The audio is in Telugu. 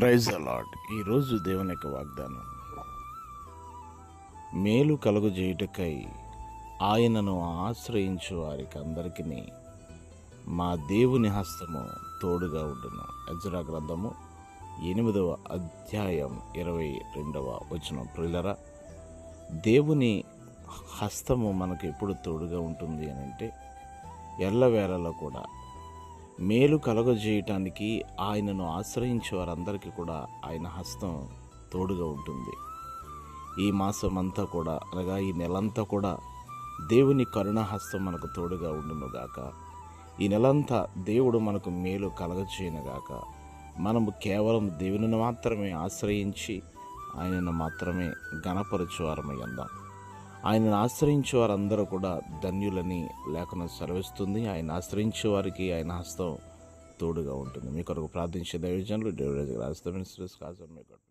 ప్రైజ్ అలాడ్ ఈరోజు దేవుని యొక్క వాగ్దానం. మేలు కలుగజేయుటకై ఆయనను ఆశ్రయించు వారికి అందరికీ మా దేవుని హస్తము తోడుగా ఉండును. అజరా గ్రంథము ఎనిమిదవ అధ్యాయం ఇరవై రెండవ వచనం. ప్రిల్లరా దేవుని హస్తము మనకు ఎప్పుడు తోడుగా ఉంటుంది అని అంటే ఎల్లవేళలో కూడా మేలు కలగజేయటానికి ఆయనను ఆశ్రయించే వారందరికీ కూడా ఆయన హస్తం తోడుగా ఉంటుంది. ఈ మాసం అంతా కూడా అనగా ఈ నెలంతా కూడా దేవుని కరుణ హస్తం మనకు తోడుగా ఉండునుగాక ఈ నెలంతా దేవుడు మనకు మేలు కలగచేయనుగాక మనము కేవలం దేవునిని మాత్రమే ఆశ్రయించి ఆయనను మాత్రమే గణపరచువారమై అందాం ఆయనను ఆశ్రయించే వారందరూ కూడా ధన్యులని లేఖనం సెలవిస్తుంది. ఆయన ఆశ్రయించే వారికి ఆయన హస్తం తోడుగా ఉంటుంది. మీ కొరకు ప్రార్థించే దైవజనులు డేవిడ్ రాజధాని కాజం మీకు